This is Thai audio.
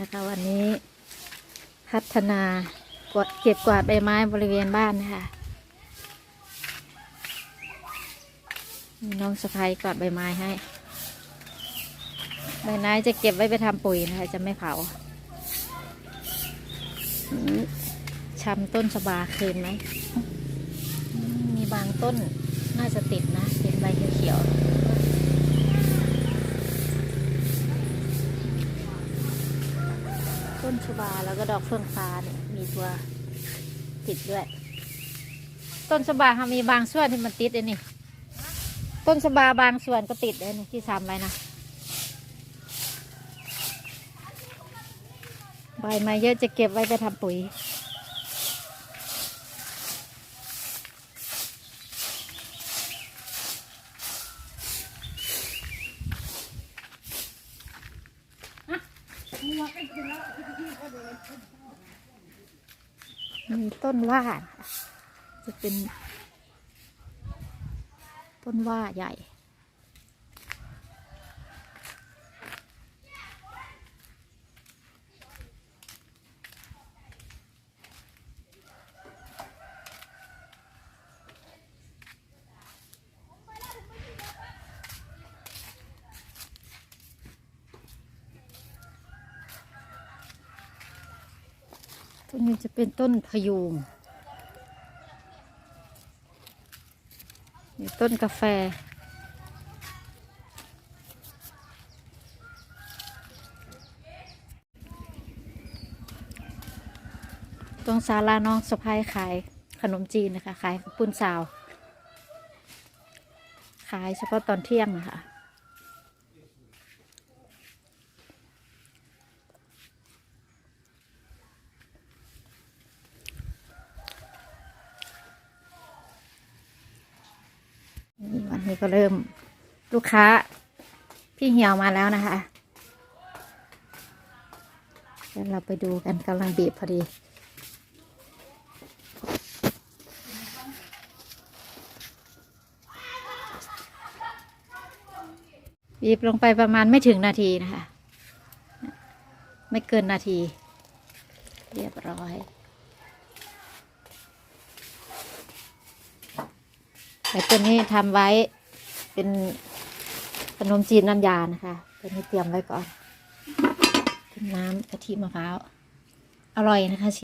นะคะ วันนี้พัฒนาเก็บกวาดใบไม้บริเวณบ้านนะคะมีน้องสะพายกวาดใบไม้ให้ ใบไม้จะเก็บไว้ไปทำปุ๋ยนะคะ จะไม่เผาอืมชำต้นสบาคืนไหม มีบางต้นน่าจะติดนะเห็นใบเขียวๆ ต้น ชบาแล้วก็ดอกเฟื่องฟ้าเนี่ยมีตัวติดด้วย ต้นสบาค่ะมีบางส่วนที่มันติดเลยนี่ ต้นสบาบางส่วนก็ติดเลยนี่ที่ทำไว้นะใบไม้เยอะจะเก็บไว้ไปทำปุ๋ย มีต้นว่าจะเป็นต้นว่าใหญ่ ต้นนี้จะเป็นต้นพยูงมีต้นกาแฟ ตรงศาลาน้องสะพายขายขนมจีนนะคะ ขายปุ้นซาว ขายเฉพาะตอนเที่ยงนะคะ นี่ก็เริ่มลูกค้า พี่เหี่ยวมาแล้วนะคะเดี๋ยวเราไปดูกันกำลังบีบพอดีบีบลงไปประมาณไม่ถึงนาทีนะคะ ไม่เกินนาที เรียบร้อย แต่ตัวนี้ทำไว้เป็นขนมจีนน้ำยานะคะตัวนี้เตรียมไว้ก่อนเป็นน้ำกะทิมะพร้าว อร่อยนะคะ